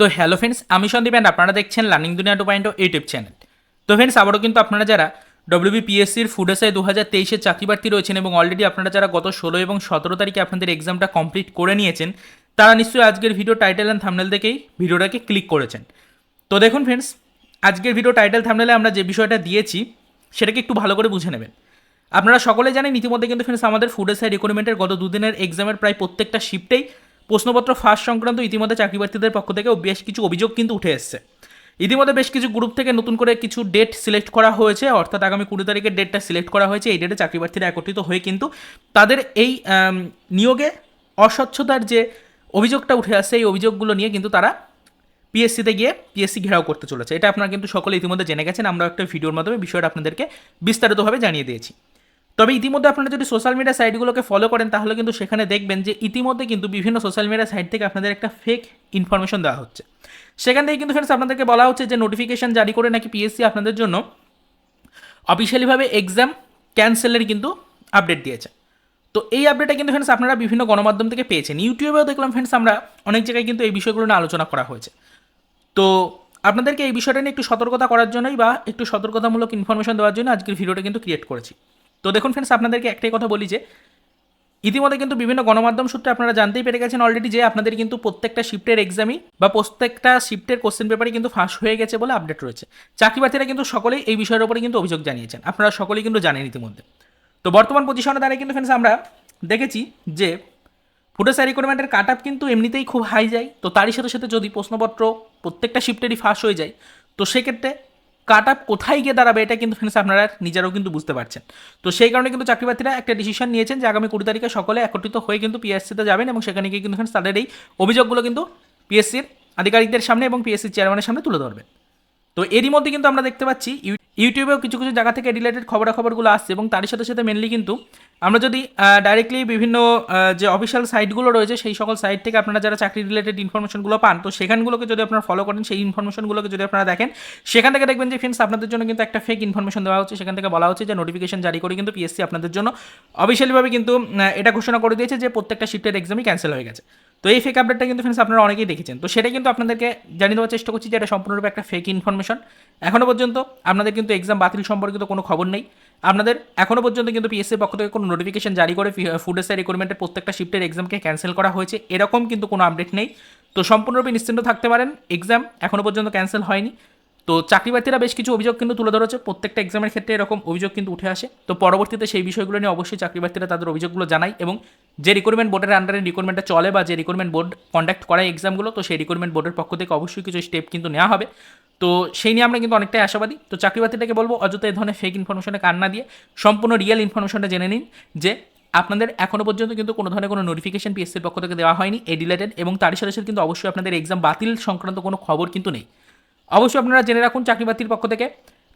তো hello friends আমি Sandeep and আপনারা দেখছেন learning Duniya two point YouTube channel তো ফ্রেন্ডস আবারও কিন্তু আপনারা যারা ডব্লিউবিপিএসসির ফুড এসআই দু হাজার তেইশের চাকরি প্রার্থী রয়েছেন এবং অলরেডি আপনারা যারা গত ষোলো এবং সতেরো তারিখে আপনাদের এক্সামটা কমপ্লিট করে নিয়েছেন, তারা নিশ্চয়ই আজকের ভিডিও টাইটেল অ্যান্ড থামনেল দেখেই ভিডিওটাকে ক্লিক করেছেন। তো দেখুন ফ্রেন্ডস আজকের ভিডিও টাইটেল থামনেলে আমরা যে বিষয়টা দিয়েছি, সেটাকে একটু ভালো করে বুঝে নেবেন। আপনারা সকলে জানেন, ইতিমধ্যে কিন্তু ফ্রেন্ডস আমাদের ফুড এসআই রিক্রুটমেন্টের গত দুদিনের এক্সামের প্রায় প্রত্যেকটা শিফটেই প্রশ্নপত্র ফার্স্ট সংক্রান্ত ইতিমধ্যে চাকরি প্রার্থীদের পক্ষ থেকে বেশ কিছু অভিযোগ কিন্তু উঠে এসছে। ইতিমধ্যে বেশ কিছু গ্রুপ থেকে নতুন করে কিছু ডেট সিলেক্ট করা হয়েছে, অর্থাৎ আগামী কুড়ি তারিখের ডেটটা সিলেক্ট করা হয়েছে। এই ডেটে চাকরি প্রার্থীরা একত্রিত হয়ে কিন্তু তাদের এই নিয়োগে অস্বচ্ছতার যে অভিযোগটা উঠে আসছে এই অভিযোগগুলো নিয়ে কিন্তু তারা পিএসসিতে গিয়ে পিএসসি ঘেরাও করতে চলেছে। এটা আপনারা কিন্তু সকলে ইতিমধ্যে জেনে গেছেন। আমরা একটা ভিডিওর মাধ্যমে বিষয়টা আপনাদেরকে বিস্তারিতভাবে জানিয়ে দিয়েছি। তবে ইতিমধ্যে আপনারা যদি সোশ্যাল মিডিয়া সাইটগুলোকে ফলো করেন, তাহলে কিন্তু সেখানে দেখবেন যে ইতিমধ্যে কিন্তু বিভিন্ন সোশ্যাল মিডিয়া সাইট থেকে আপনাদের একটা ফেক ইনফরমেশন দেওয়া হচ্ছে। সেখান থেকে কিন্তু ফ্রেন্ডস আপনাদেরকে বলা হচ্ছে যে নোটিফিকেশন জারি করে নাকি পিএসসি আপনাদের জন্য অফিসিয়ালিভাবে এক্সাম ক্যান্সেলের কিন্তু আপডেট দিয়েছে। তো এই আপডেটটা কিন্তু ফ্রেন্ডস আপনারা বিভিন্ন গণমাধ্যম থেকে পেয়েছেন। ইউটিউবেও দেখলাম ফ্রেন্ডস আমরা অনেক জায়গায় কিন্তু এই বিষয়গুলো নিয়ে আলোচনা করা হয়েছে। তো আপনাদেরকে এই বিষয়টা নিয়ে একটু সতর্কতা করার জন্যই বা একটু সতর্কতামূলক ইনফরমেশন দেওয়ার জন্য আজকের ভিডিওটা কিন্তু ক্রিয়েট করেছি। তো দেখুন ফ্রেন্ডস আপনাদেরকে একটাই কথা বলি যে, ইতিমধ্যে কিন্তু বিভিন্ন গণমাধ্যম সূত্রে আপনারা জানতেই পেরে গেছেন অলরেডি যে আপনাদের কিন্তু প্রত্যেকটা শিফটের এক্সামই বা প্রত্যেকটা শিফটের কোশ্চেন পেপারই কিন্তু ফাঁস হয়ে গেছে বলে আপডেট রয়েছে। চাকরি প্রার্থীরা কিন্তু সকলেই এই বিষয়ের উপরে কিন্তু অভিযোগ জানিয়েছেন। আপনারা সকলেই কিন্তু জানেন ইতিমধ্যে। তো বর্তমান পজিশনে দাঁড়িয়ে কিন্তু ফ্রেন্ডস আমরা দেখেছি যে ফুটেসাই রিকোয়ারমেন্টের কাট আপ কিন্তু এমনিতেই খুব হাই যায়। তো তারই সাথে সাথে যদি প্রশ্নপত্র প্রত্যেকটা শিফটেরই ফাঁস হয়ে যায়, তো সেক্ষেত্রে কাট আপ কোথায় গিয়ে দাঁড়াবে এটা কিন্তু ফ্রেন্ডস আপনারা নিজেরাও কিন্তু বুঝতে পারছেন। তো সেই কারণে কিন্তু চাকরি প্রার্থীরা একটা ডিসিশন নিয়েছেন যে আগামী কুড়ি তারিখে সকলে একত্রিত হয়ে কিন্তু পিএসসিতে যাবেন এবং সেখানে গিয়ে কিন্তু ফ্রেন্ডস তাদের এই অভিযোগগুলো কিন্তু পিএসসির আধিকারিকদের সামনে এবং পিএসসির চেয়ারম্যানের সামনে তুলে ধরবেন। তো এরই মধ্যে কিন্তু আমরা দেখতে পাচ্ছি ইউ- ইউটিউবেও কিছু কিছু জায়গা থেকে রিলেটেড খবরাখবরগুলো আসছে এবং তারই সাথে সাথে মেনলি কিন্তু আমরা যদি ডাইরেক্টলি বিভিন্ন যে অফিসিয়াল সাইটগুলো রয়েছে সেই সকল সাইট থেকে আপনারা যারা চাকরি রিলেটেড ইনফরমেশনগুলো পান, তো সেখানগুলোকে যদি আপনারা ফলো করেন, সেই ইনফরমেশনগুলোকে যদি আপনারা দেখেন, সেখান থেকে দেখবেন যে ফ্রেন্ডস আপনাদের জন্য কিন্তু একটা ফেক ইনফরমেশন দেওয়া হচ্ছে। সেখান থেকে বলা হচ্ছে যে নোটিফিকেশন জারি করে, কিন্তু পিএসসি আপনাদের জন্য অফিসিয়ালিভাবে কিন্তু এটা ঘোষণা করে দিয়েছে যে প্রত্যেকটা শিফটের এক্সামই ক্যান্সেল হয়ে গেছে। তো এই ফেক আপডেটটা কিন্তু ফ্রেন্ডস আপনারা অনেকেই দেখেছেন। তো সেটা কিন্তু আপনাদেরকে জানিয়ে দেওয়ার চেষ্টা করছি যে এটা সম্পূর্ণরূপে একটা ফেক ইনফরমেশন এখনও পর্যন্ত আপনাদের কিন্তু এক্সাম বাতিল সম্পর্কিত কোনো খবর নেই। আপনাদের এখনও পর্যন্ত কিন্তু পিএসসির পক্ষ থেকে কোনো নোটিফিকেশন জারি করে ফুড এসআই রিক্রুটমেন্টের প্রত্যেকটা শিফটের এক্সামকে ক্যান্সেল করা হয়েছে। এরকম কিন্তু কোনো আপডেট নেই। তো সম্পূর্ণরূপে নিশ্চিন্ত থাকতে পারেন। এক্সাম এখনও পর্যন্ত ক্যান্সেল হয়নি। তো চাকরি প্রার্থীরা বেশ কিছু অভিযোগ কিন্তু তুলে ধরেছে। প্রত্যেকটা এক্সামের ক্ষেত্রে এরকম অভিযোগ কিন্তু উঠে আসে। তো পরবর্তীতে সেই বিষয়গুলো নিয়ে অবশ্যই চাকরি প্রার্থীরা তাদের অভিযোগগুলো জানায় এবং যে রিক্রুটমেন্ট বোর্ডের আন্ডারে রিক্রুটমেন্টটা চলে বা যে রিক্রুটমেন্ট বোর্ড কন্ডাক্ট করায় এক্সামগুলো তো সেই রিক্রুটমেন্ট বোর্ডের পক্ষ থেকে অবশ্যই কিছু স্টেপ কিন্তু নেওয়া হবে। তো সেই নিয়ে আমরা কিন্তু অনেকটাই আশাবাদী। তো চাকরি প্রার্থীটাকে বলব, অযথা এই ধরনের ফেক ইনফরমেশনে কান না দিয়ে সম্পূর্ণ রিয়েল ইনফরমেশনটা জেনে নিন যে আপনাদের এখনও পর্যন্ত কিন্তু কোনো ধরনের কোনো নোটিফিকেশন পিএসসির পক্ষ থেকে দেওয়া হয়নি এই রিলেটেড এবং তারই সাথে সাথে কিন্তু অবশ্যই আপনাদের এক্সাম বাতিল সংক্রান্ত কোনো খবর কিন্তু নেই। অবশ্যই আপনারা জেনে রাখুন চাকরি প্রার্থীর পক্ষ থেকে।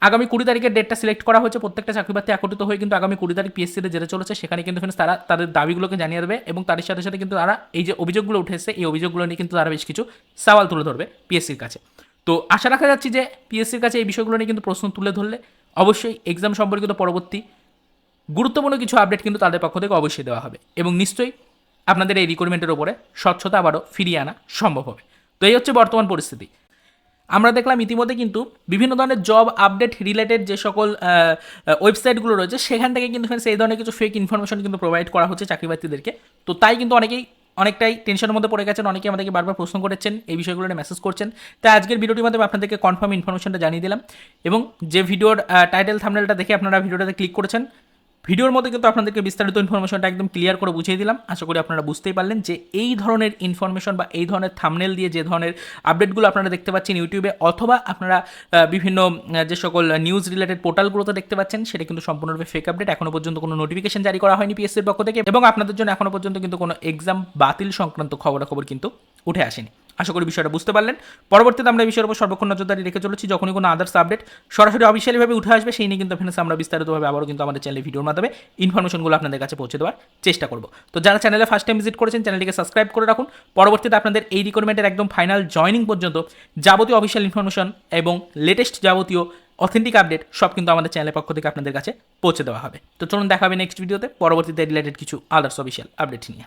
আগামী কুড়ি তারিখের ডেটটা সিলেক্ট করা হয়েছে। প্রত্যেকটা চাকরি একত্রিত হয়ে কিন্তু আগামী কুড়ি তারিখ পিএসসিতে যেতে চলেছে। সেখানে কিন্তু friends তারা তাদের দাবিগুলোকে জানিয়ে দেবে এবং তার সাথে সাথে কিন্তু তারা এই যে অভিযোগগুলো উঠে এসেছে এই অভিযোগগুলো নিয়ে কিন্তু তারা বেশ কিছু সওয়াল তুলে ধরবে পিএসসির কাছে। তো আশা রাখা যাচ্ছে যে পিএসসির কাছে এই বিষয়গুলো নিয়ে কিন্তু প্রশ্ন তুলে ধরলে অবশ্যই এক্সাম সম্পর্কিত পরবর্তী গুরুত্বপূর্ণ কিছু আপডেট কিন্তু তাদের পক্ষ থেকে অবশ্যই দেওয়া হবে এবং নিশ্চয়ই আপনাদের এই রিক্রুটমেন্টের ওপরে স্বচ্ছতা আবারও ফিরিয়ে আনা সম্ভব হবে। তো এই হচ্ছে বর্তমান পরিস্থিতি। আমরা দেখলাম ইতিমধ্যে কিন্তু বিভিন্ন ধরনের জব আপডেট রিলেটেড যে সকল ওয়েবসাইটগুলো রয়েছে, সেখান থেকে কিন্তু friends এই ধরনের কিছু ফেক ইনফরমেশন কিন্তু প্রোভাইড করা হচ্ছে চাকরি প্রার্থীদেরকে। তো তাই কিন্তু অনেকেই, অনেকটাই টেনশনের মধ্যে পড়ে গেছেন অনেকে আমাদেরকে বারবার প্রশ্ন করেছেন, এই বিষয়গুলো নিয়ে মেসেজ করছেন। তাই আজকের ভিডিওটির মাধ্যমে আপনাদেরকে কনফার্ম ইনফরমেশনটা জানিয়ে দিলাম। এবং যে ভিডিওর টাইটেল থামনেলটা দেখে আপনারা ভিডিওটাতে ক্লিক করেছেন ভিডিওর মধ্যে কিন্তু আপনাদেরকে বিস্তারিত ইনফরমেশনটা একদম ক্লিয়ার করে বুঝিয়ে দিলাম। আশা করি আপনারা বুঝতেই পারলেন যে এই ধরনের ইনফরমেশন বা এই ধরনের থামনেল দিয়ে যে ধরনের আপডেটগুলো আপনারা দেখতে পাচ্ছেন ইউটিউবে অথবা আপনারা বিভিন্ন যে সকল নিউজ রিলেটেড পোর্টালগুলোতে দেখতে পাচ্ছেন, সেটা কিন্তু সম্পূর্ণরূপে ফেক আপডেট এখনও পর্যন্ত কোনো নোটিফিকেশন জারি করা হয়নি পিএসসির পক্ষ থেকে এবং আপনাদের জন্য এখনও পর্যন্ত কিন্তু কোনো এক্সাম বাতিল সংক্রান্ত খবরাখবর কিন্তু উঠে আসেনি। আশা করি বিষয়টা বুঝতে পারলেন। পরবর্তীতে আমরা এই বিষয়ের উপর সর্বক্ষণ নজরদারি রেখে চলেছি। যখনই কোনো আদার্স আপডেট সরাসরি অফিসিয়ালিভাবে উঠে আসবে, সেই নিয়ে কিন্তু ফিনান্স আমরা বিস্তারিতভাবে আবারও কিন্তু আমাদের চ্যানেলে ভিডিওর মাধ্যমে ইনফরমেশনগুলো আপনাদের কাছে পৌঁছে দেওয়ার চেষ্টা করব। তো যারা চ্যানেলে ফার্স্ট টাইম ভিজিট করেছেন চ্যানেলটিকে সাবস্ক্রাইব করে রাখুন। পরবর্তীতে আপনাদের এই রিকোয়ারমেন্টের একদম ফাইনাল জয়নিং পর্যন্ত যাবতীয় অফিসিয়াল ইনফরমেশন এবং লেটেস্ট যাবতীয় অথেন্টিক আপডেট সব কিন্তু আমাদের চ্যানেলের পক্ষ থেকে আপনাদের কাছে পৌঁছে দেওয়া হবে। তো চলুন দেখা হবে নেক্সট ভিডিওতে পরবর্তীতে রিলেটেড কিছু আদার্স অফিসিয়াল আপডেট নিয়ে।